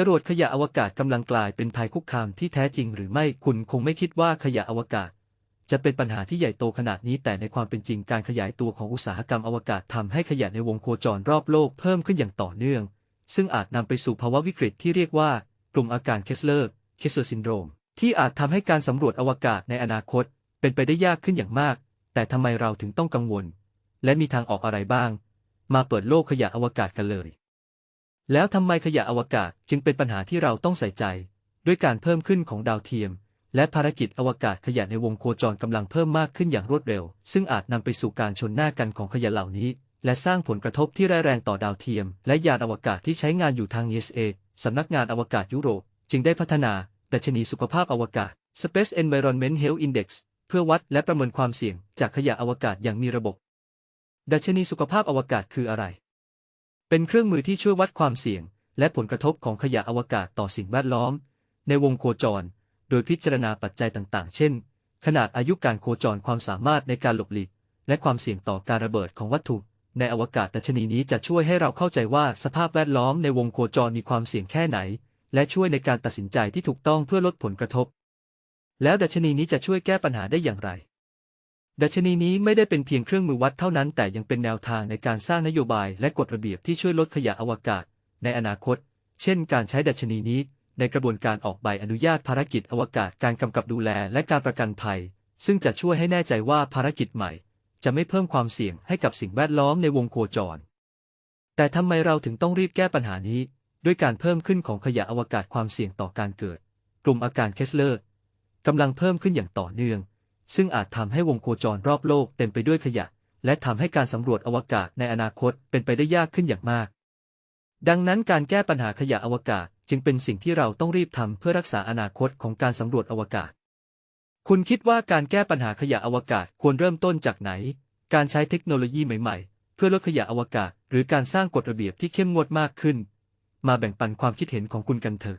จรวดขยะอวกาศกำลังกลายเป็นภัยคุกคามที่แท้จริงหรือไม่คุณคงไม่คิดว่าขยะอวกาศ จะเป็นปัญหาที่ใหญ่โตขนาดนี้ แต่ในความเป็นจริงการขยายตัวของอุตสาหกรรมอวกาศทำให้ขยะในวงโคจรรอบโลกเพิ่มขึ้นอย่างต่อเนื่อง ซึ่งอาจนำไปสู่ภาวะวิกฤตที่เรียกว่ากลุ่มอาการเคสเลอร์เคสเลอร์ซินโดรม ที่อาจทำให้การสำรวจอวกาศในอนาคต เป็นไปได้ยากขึ้นอย่างมาก แต่ทำไมเราถึงต้องกังวล และมีทางออกอะไรบ้าง มาเปิดโลกขยะอวกาศกันเลย แล้วทำไมขยะอวกาศจึงเป็นปัญหาที่เราต้องใส่ใจ ด้วยการเพิ่มขึ้นของดาวเทียม และภารกิจอวกาศขยะในวงโคจรกำลังเพิ่มมากขึ้นอย่างรวดเร็ว ซึ่งอาจนำไปสู่การชนหน้ากันของขยะเหล่านี้ และสร้างผลกระทบที่ร้ายแรงต่อดาวเทียม และยานอวกาศที่ใช้งานอยู่ทาง ESA สำนักงานอวกาศยุโรป จึงได้พัฒนาดัชนีสุขภาพอวกาศ Space Environment Health Index เพื่อวัดและประเมินความเสี่ยงจากขยะอวกาศอย่างมีระบบ ดัชนีสุขภาพอวกาศคืออะไร เป็นเครื่องมือที่ช่วยวัดความเสี่ยง และผลกระทบของขยะอวกาศต่อสิ่งแวดล้อม ในวงโคจร โดยพิจารณาปัจจัยต่าง ๆ เช่น ขนาดอายุการโคจรความสามารถในการหลบหลีก และความเสี่ยงต่อการระเบิดของวัตถุ ในอวกาศดัชนีนี้จะช่วยให้เราเข้าใจว่าสภาพแวดล้อมในวงโคจรมีความเสี่ยงแค่ไหน และช่วยในการตัดสินใจที่ถูกต้องเพื่อลดผลกระทบ แล้วดัชนีนี้จะช่วยแก้ปัญหาได้อย่างไร ดัชนีนี้ไม่ได้เป็นเพียงเครื่องมือวัดเท่านั้น แต่ยังเป็นแนวทางในการสร้างนโยบายและกฎระเบียบที่ช่วยลดขยะอวกาศ ในอนาคต เช่น การใช้ดัชนีนี้ ในกระบวนการออกใบอนุญาตภารกิจอวกาศการกำกับดูแลและการประกันภัย ซึ่งจะช่วยให้แน่ใจว่าภารกิจใหม่ จะไม่เพิ่มความเสี่ยงให้กับสิ่งแวดล้อมในวงโคจร แต่ทำไมเราถึงต้องรีบแก้ปัญหานี้ ด้วยการเพิ่มขึ้นของขยะอวกาศความเสี่ยงต่อการเกิด กลุ่มอาการเคสเลอร์กำลังเพิ่มขึ้นอย่างต่อเนื่อง ซึ่งอาจทำให้วงโคจรรอบโลกเต็มไปด้วยขยะ และทำให้การสำรวจอวกาศในอนาคตเป็นไปได้ยากขึ้นอย่างมาก ดังนั้นการแก้ปัญหาขยะอวกาศจึงเป็นสิ่งที่เราต้องรีบทำเพื่อรักษาอนาคตของการสำรวจอวกาศ คุณคิดว่าการแก้ปัญหาขยะอวกาศควรเริ่มต้นจากไหน การใช้เทคโนโลยีใหม่ ๆ เพื่อลดขยะอวกาศ หรือการสร้างกฎระเบียบที่เข้มงวดมากขึ้น มาแบ่งปันความคิดเห็นของคุณกันเถอะ